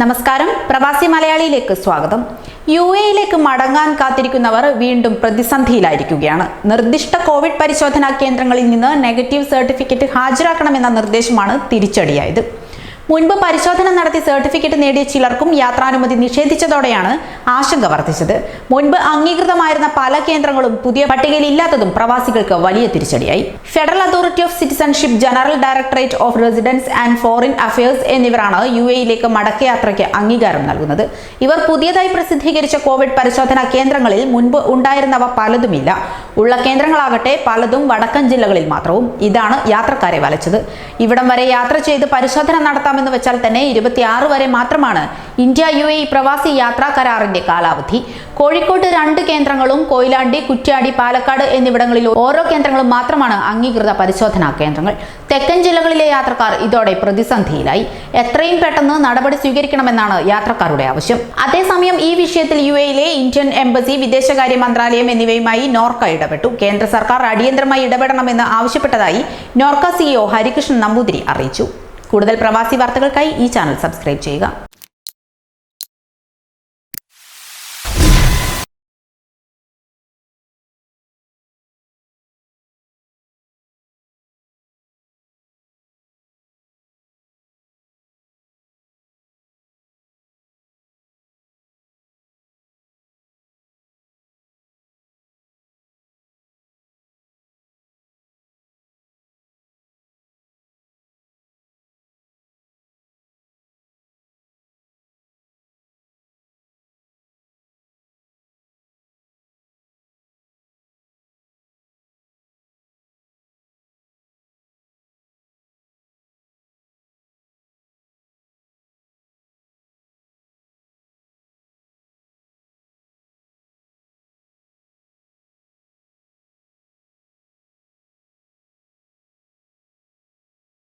നമസ്കാരം. പ്രവാസി മലയാളിയിലേക്ക് സ്വാഗതം. യു എയിലേക്ക് മടങ്ങാൻ കാത്തിരിക്കുന്നവർ വീണ്ടും പ്രതിസന്ധിയിലായിരിക്കുകയാണ്. നിർദ്ദിഷ്ട കോവിഡ് പരിശോധനാ കേന്ദ്രങ്ങളിൽ നിന്ന് നെഗറ്റീവ് സർട്ടിഫിക്കറ്റ് ഹാജരാക്കണമെന്ന നിർദ്ദേശമാണ് തിരിച്ചടിയായത്. മുൻപ് പരിശോധന നടത്തി സർട്ടിഫിക്കറ്റ് നേടിയ ചിലർക്കും യാത്രാനുമതി നിഷേധിച്ചതോടെയാണ് ആശങ്ക വർദ്ധിച്ചത്. മുൻപ് അംഗീകൃതമായിരുന്ന പല കേന്ദ്രങ്ങളും പുതിയ പട്ടികയിൽ ഇല്ലാത്തതും പ്രവാസികൾക്ക് വലിയ തിരിച്ചടിയായി. Federal authority of citizenship general directorate of residence and foreign affairs എന്നിവരാണ് യു എയിലേക്ക് മടക്കയാത്രയ്ക്ക് അംഗീകാരം നൽകുന്നത്. ഇവർ പുതിയതായി പ്രസിദ്ധീകരിച്ച കോവിഡ് പരിശോധനാ കേന്ദ്രങ്ങളിൽ മുൻപ് ഉണ്ടായിരുന്നവ പലതുമില്ല. ഉള്ള കേന്ദ്രങ്ങളാകട്ടെ പലതും വടക്കൻ ജില്ലകളിൽ മാത്രവും ഇതാണ് യാത്രക്കാരെ വലച്ചത്. ഇവിടം വരെ യാത്ര ചെയ്ത് പരിശോധന നടത്താമെന്ന് വെച്ചാൽ തന്നെ ഇരുപത്തിയാറ് വരെ മാത്രമാണ് ഇന്ത്യ യു എ പ്രവാസി യാത്രാ കരാറിന്റെ കാലാവധി. കോഴിക്കോട്ട് രണ്ട് കേന്ദ്രങ്ങളും കൊയിലാണ്ടി കുറ്റ്യാടി പാലക്കാട് എന്നിവിടങ്ങളിൽ ഓരോ കേന്ദ്രങ്ങളും മാത്രമാണ് അംഗീകൃത പരിശോധനാ കേന്ദ്രങ്ങൾ. തെക്കൻ ജില്ലകളിലെ യാത്രക്കാർ ഇതോടെ പ്രതിസന്ധിയിലായി. എത്രയും പെട്ടെന്ന് നടപടി സ്വീകരിക്കണമെന്നാണ് യാത്രക്കാരുടെ ആവശ്യം. അതേസമയം ഈ വിഷയത്തിൽ യു എയിലെ ഇന്ത്യൻ എംബസി വിദേശകാര്യ മന്ത്രാലയം എന്നിവയുമായി നോർക്ക ഇടപെട്ടു. കേന്ദ്ര സർക്കാർ അടിയന്തരമായി ഇടപെടണമെന്ന് ആവശ്യപ്പെട്ടതായി നോർക്ക സിഇഒ ഹരികൃഷ്ണൻ നമ്പൂതിരി അറിയിച്ചു. കൂടുതൽ പ്രവാസി വാർത്തകൾക്കായി ഈ ചാനൽ സബ്സ്ക്രൈബ് ചെയ്യുക.